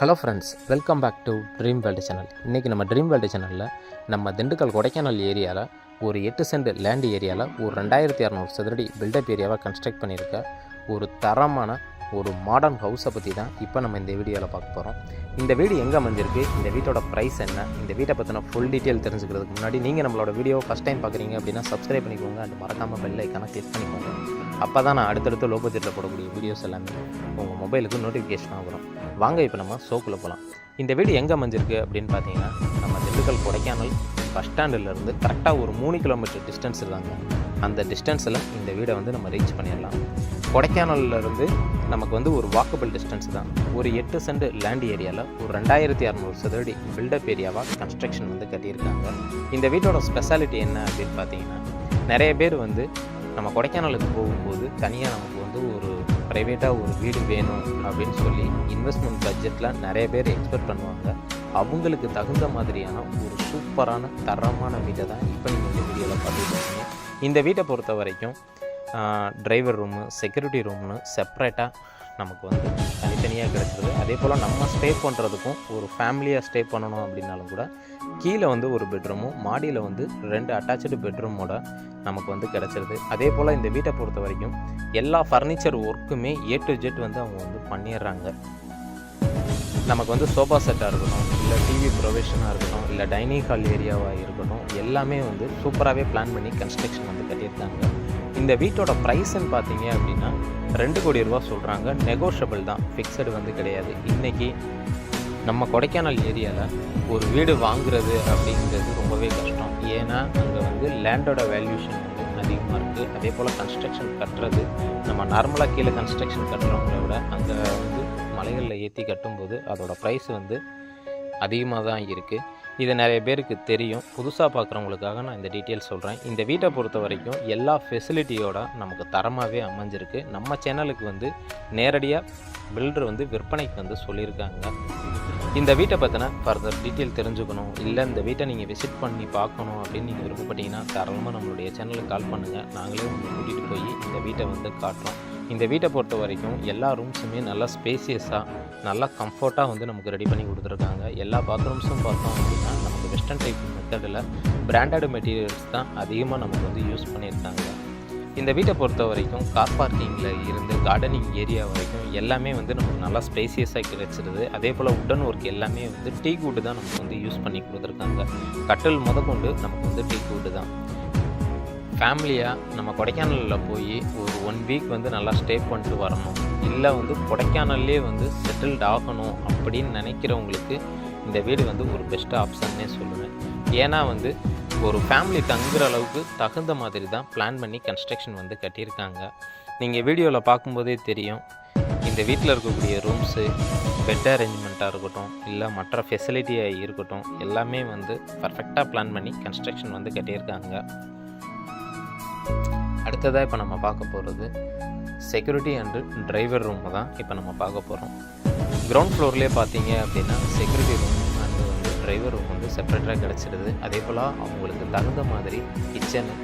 Hello friends welcome back to dream world channel இன்றைக்கி நம்ம dream world சேனலில் நம்ம திண்டுக்கல் கொடைக்கானல் ஏரியாவில் ஒரு எட்டு சென்ட் லேண்ட் ஏரியாவில் ஒரு ரெண்டாயிரத்தி இரநூறு சதுரடி பில்டப் ஏரியாவை கன்ஸ்ட்ரக்ட் பண்ணியிருக்க ஒரு தரமான ஒரு மாடர்ன் ஹவுஸை பற்றி தான் இப்போ நம்ம இந்த வீடியோவில் பார்க்க போகிறோம் இந்த வீடு எங்கே அமைஞ்சிருக்கு? இந்த வீட்டோட ப்ரைஸ் என்ன? இந்த வீட்டை பற்றின ஃபுல் டீட்டெயில் தெரிஞ்சுக்கிறதுக்கு முன்னாடி நீங்கள் நம்மளோட வீடியோ ஃபஸ்ட் டைம் பார்க்குறீங்க அப்படின்னா சப்ஸ்கிரைப் பண்ணிக்கோங்க அண்ட் மறக்காமல் பெல் ஐக்கான கிளிக் பண்ணிக்கோங்க. அப்போ தான் நான் அடுத்தடுத்து லோ போடக்கூடிய வீடியோஸ் எல்லாமே உங்கள் மொபைலுக்கு நோட்டிஃபிகேஷன் வரும் வாங்க இப்போ நம்ம ஷோக்குள்ளே போகலாம் இந்த வீடு எங்கே அமைஞ்சிருக்கு அப்படின்னு பார்த்தீங்கன்னா நம்ம திண்டுக்கல் கொடைக்கானல் பஸ் ஸ்டாண்டிலேருந்து கரெக்டாக ஒரு மூணு கிலோமீட்டர் டிஸ்டன்ஸ் இருந்தாங்க அந்த டிஸ்டன்ஸில் இந்த வீடை வந்து நம்ம ரீச் பண்ணிடலாம். கொடைக்கானல்ல இருந்து நமக்கு வந்து ஒரு வாக்கபிள் டிஸ்டன்ஸ் தான். ஒரு எட்டு சென்ட் லேண்ட் ஏரியாவில் ஒரு ரெண்டாயிரத்தி இரநூறு சதுரடி பில்டப் ஏரியாவாக கன்ஸ்ட்ரக்ஷன் வந்து கட்டியிருக்காங்க. இந்த வீட்டோட ஸ்பெஷாலிட்டி என்ன அப்படின்னு பார்த்தீங்கன்னா நிறைய பேர் வந்து நம்ம கொடைக்கானலுக்கு போகும்போது தனியாக நமக்கு வந்து ஒரு ப்ரைவேட்டாக ஒரு வீடு வேணும் அப்படின்னு சொல்லி இன்வெஸ்ட்மெண்ட் பட்ஜெட்டில் நிறைய பேர் எக்ஸ்பெக்ட் பண்ணுவாங்க. அவங்களுக்கு தகுந்த மாதிரியான ஒரு சூப்பரான தரமான வீட்டை தான் இப்போ நீங்கள் இந்த வீடியோவில் பார்த்துட்டு இருக்கீங்க. இந்த வீட்டை பொறுத்த வரைக்கும் டிரைவர் ரூமு செக்யூரிட்டி ரூம்னு செப்ரேட்டாக நமக்கு வந்து தனித்தனியாக கிடச்சிருது. அதே போல் நம்ம ஸ்டே பண்ணுறதுக்கும் ஒரு ஃபேமிலியாக ஸ்டே பண்ணணும் அப்படின்னாலும் கூட கீழே வந்து ஒரு பெட்ரூமும் மாடியில் வந்து ரெண்டு அட்டாச்சு பெட்ரூமோட நமக்கு வந்து கிடச்சிருது. அதே போல் இந்த வீட்டை பொறுத்த வரைக்கும் எல்லா ஃபர்னிச்சர் ஒர்க்குமே ஏ டு ஜெட் வந்து அவங்க வந்து பண்ணிடுறாங்க. நமக்கு வந்து சோஃபா செட்டாக இருக்கட்டும் இல்லை டிவி ப்ரொவிஷனாக இருக்கட்டும் இல்லை டைனிங் ஹால் ஏரியாவாக இருக்கட்டும் எல்லாமே வந்து சூப்பராகவே பிளான் பண்ணி கன்ஸ்ட்ரக்ஷன் வந்து கட்டியிருக்காங்க. இந்த வீட்டோட ப்ரைஸ்ன்னு பார்த்தீங்க அப்படின்னா ரெண்டு கோடி ரூபா சொல்கிறாங்க நெகோஷியபிள் தான். ஃபிக்ஸடு வந்து கிடையாது. இன்றைக்கி நம்ம கொடைக்கானல் ஏரியாவில் ஒரு வீடு வாங்குறது அப்படிங்கிறது ரொம்பவே கஷ்டம். ஏன்னா அங்கே வந்து லேண்டோட வேல்யூஷன் வந்து அதிகமாக இருக்குது அதே போல் கன்ஸ்ட்ரக்ஷன் கட்டுறது நம்ம நார்மலாக கீழே கன்ஸ்ட்ரக்ஷன் கட்டுறவங்கள விட அங்கே வந்து மலைகளில் ஏற்றி கட்டும்போது அதோடய ப்ரைஸ் வந்து அதிகமாக தான் இருக்குது இது நிறைய பேருக்கு தெரியும். புதுசாக பார்க்குறவங்களுக்காக நான் இந்த டீட்டெயில் சொல்கிறேன் இந்த வீட்டை பொறுத்த வரைக்கும் எல்லா ஃபெசிலிட்டியோட நமக்கு தரமாகவே அமைஞ்சிருக்கு. நம்ம சேனலுக்கு வந்து நேரடியாக பில்டர் வந்து விற்பனைக்கு வந்து சொல்லியிருக்காங்க. இந்த வீட்டை பற்றின ஃபர்தர் டீட்டெயில் தெரிஞ்சுக்கணும். இல்லை இந்த வீட்டை நீங்கள் விசிட் பண்ணி பார்க்கணும் அப்படின்னு நீங்கள் விருப்பப்பட்டீங்கன்னா தாராளமாக நம்மளுடைய சேனலுக்கு கால் பண்ணுங்கள் நாங்களே உங்களை கூட்டிகிட்டு போய் இந்த வீட்டை வந்து காட்டுறோம். இந்த வீட்டை பொறுத்த வரைக்கும் எல்லா ரூம்ஸுமே நல்லா ஸ்பேசியஸாக நல்லா கம்ஃபர்ட்டாக வந்து நமக்கு ரெடி பண்ணி கொடுத்துருக்காங்க. எல்லா பாத்ரூம்ஸும் பார்த்தோம் அப்படின்னா நமக்கு வெஸ்டர்ன் டைப் மெத்தடில் பிராண்டட் மெட்டீரியல்ஸ் தான் அதிகமாக நமக்கு வந்து யூஸ் பண்ணியிருக்காங்க. இந்த வீட்டை பொறுத்த வரைக்கும் கார் பார்க்கிங்கில் இருந்து கார்டனிங் ஏரியா வரைக்கும் எல்லாமே வந்து நமக்கு நல்லா ஸ்பேசியஸாக கிடைச்சிருது அதே போல் உடன் ஒர்க் எல்லாமே வந்து டீ கூட்டு தான் நமக்கு வந்து யூஸ் பண்ணி கொடுத்துருக்காங்க. கட்டில் கொண்டு நமக்கு வந்து டீ கூட்டு தான். ஃபேமிலியாக நம்ம கொடைக்கானலில் போய் ஒரு ஒன் வீக் வந்து நல்லா ஸ்டே பண்ணிட்டு வரணும். இல்லை வந்து கொடைக்கானல்லே வந்து செட்டில்ட் ஆகணும் அப்படின்னு நினைக்கிறவங்களுக்கு இந்த வீடு வந்து ஒரு பெஸ்ட் ஆப்ஷன்னே சொல்லுவேன். ஏன்னா வந்து ஒரு ஃபேமிலி தங்குற அளவுக்கு தகுந்த மாதிரி தான் பிளான் பண்ணி கன்ஸ்ட்ரக்ஷன் வந்து கட்டியிருக்காங்க. நீங்கள் வீடியோவில் பார்க்கும்போதே தெரியும். இந்த வீட்டில் இருக்கக்கூடிய ரூம்ஸு பெட் அரேஞ்ச்மெண்ட்டாக இருக்கட்டும் இல்லை மற்ற ஃபெசிலிட்டியாக இருக்கட்டும் எல்லாமே வந்து பர்ஃபெக்டாக பிளான் பண்ணி கன்ஸ்ட்ரக்ஷன் வந்து கட்டியிருக்காங்க. அடுத்ததாக இப்போ நம்ம பார்க்க போகிறது செக்யூரிட்டி அண்டு டிரைவர் ரூம் தான் இப்போ நம்ம பார்க்க போகிறோம் கிரவுண்ட் ஃப்ளோர்லேயே பார்த்தீங்க அப்படின்னா செக்யூரிட்டி ரூம் அண்டு வந்து டிரைவர் ரூம் வந்து செப்பரேட்டாக கிடச்சிடுது அதே போல் அவங்களுக்கு தகுந்த மாதிரி கிச்சனு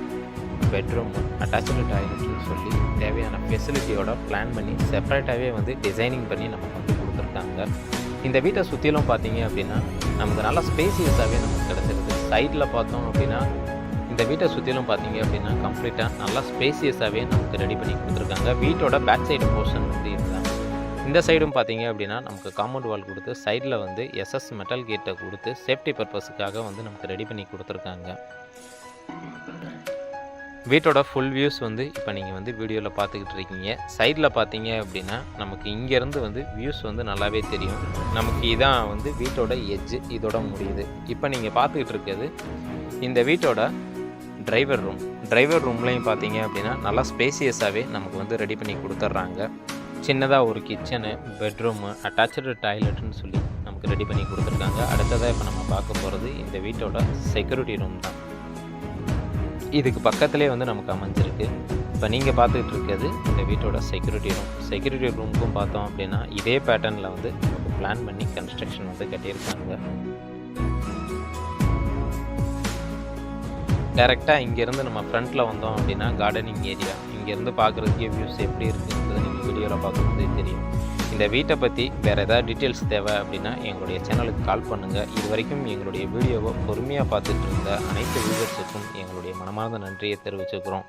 பெட்ரூம் அட்டாச்சு டாய்லெட்னு சொல்லி தேவையான ஃபெசிலிட்டியோட பிளான் பண்ணி செப்பரேட்டாகவே வந்து டிசைனிங் பண்ணி நமக்கு வந்து கொடுத்துருக்காங்க. இந்த வீட்டை சுற்றிலும் பார்த்தீங்க அப்படின்னா நமக்கு நல்லா ஸ்பேசியஸாகவே நமக்கு கிடச்சிருது. சைட்டில் பார்த்தோம் அப்படின்னா இந்த வீட்டை சுற்றிலும் பார்த்தீங்க அப்படின்னா கம்ப்ளீட்டாக நல்லா ஸ்பேசியஸாகவே நமக்கு ரெடி பண்ணி கொடுத்துருக்காங்க. வீட்டோட பேக் சைடு போர்ஷன் வந்து இதுதான். இந்த சைடும் பார்த்தீங்க அப்படின்னா நமக்கு காம்பவுண்ட் வால் கொடுத்து சைடில் வந்து எஸ்எஸ் மெட்டல் கேட்டை கொடுத்து சேஃப்டி பர்பஸுக்காக வந்து நமக்கு ரெடி பண்ணி கொடுத்துருக்காங்க. வீட்டோட ஃபுல் வியூஸ் வந்து இப்போ நீங்கள் வந்து வீடியோவில் பார்த்துக்கிட்டு இருக்கீங்க. சைடில் பார்த்தீங்க அப்படின்னா நமக்கு இங்கேருந்து வந்து வியூஸ் வந்து நல்லாவே தெரியும். நமக்கு இதான் வந்து வீட்டோட எஜ்ஜு இதோட முடியுது. இப்போ நீங்கள் பார்த்துக்கிட்டு இருக்கிறது இந்த வீட்டோட டிரைவர் ரூம் டிரைவர் ரூம்லையும் பார்த்தீங்க அப்படின்னா நல்லா ஸ்பேசியஸாகவே நமக்கு வந்து ரெடி பண்ணி கொடுத்துட்றாங்க. சின்னதாக ஒரு கிச்சனு பெட்ரூமு அட்டாச்சு டாய்லெட்னு சொல்லி நமக்கு ரெடி பண்ணி கொடுத்துருக்காங்க. அடுத்ததாக இப்போ நம்ம பார்க்க போகிறது இந்த வீட்டோட செக்யூரிட்டி ரூம் தான். இதுக்கு பக்கத்துலேயே வந்து நமக்கு அமைஞ்சிருக்கு. இப்போ நீங்கள் பார்த்துக்கிட்டு இருக்கிறது இந்த வீட்டோட செக்யூரிட்டி ரூம் செக்யூரிட்டி ரூமுக்கும் பார்த்தோம் அப்படின்னா இதே பேட்டர்னில் வந்து பிளான் பண்ணி கன்ஸ்ட்ரக்ஷன் வந்து கட்டியிருக்காங்க. டேரெக்டாக இங்கேருந்து நம்ம ஃப்ரண்ட்டில் வந்தோம் அப்படின்னா கார்டனிங் ஏரியா இங்கேருந்து பார்க்குறதுக்கே வியூஸ் எப்படி இருக்குன்றது நீங்கள் வீடியோவில் பார்க்கும்போதே தெரியும். இந்த வீட்டை பற்றி வேறு ஏதாவது டீட்டெயில்ஸ் தேவை அப்படின்னா எங்களுடைய சேனலுக்கு கால் பண்ணுங்கள் இது வரைக்கும் எங்களுடைய வீடியோவை பொறுமையாக பார்த்துட்டு இருந்த அனைத்து வியூவர்ஸுக்கும் எங்களுடைய மனமார்ந்த நன்றியை தெரிவிச்சுக்கிறோம்.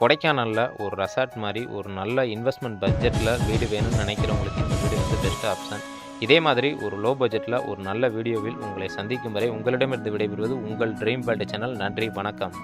கொடைக்கானலில் ஒரு ரெசார்ட் மாதிரி ஒரு நல்ல இன்வெஸ்ட்மெண்ட் பட்ஜெட்டில் வீடு வேணும்னு நினைக்கிறவங்களுக்கு இந்த வீடு வந்து பெஸ்ட் ஆப்ஷன் இதே மாதிரி ஒரு லோ பட்ஜெட்டில் ஒரு நல்ல வீடியோவில் உங்களை சந்திக்கும் வரை உங்களிடமிருந்து விடைபெறுவது உங்கள் ட்ரீம் வேர்ல்டு சேனல் நன்றி வணக்கம்.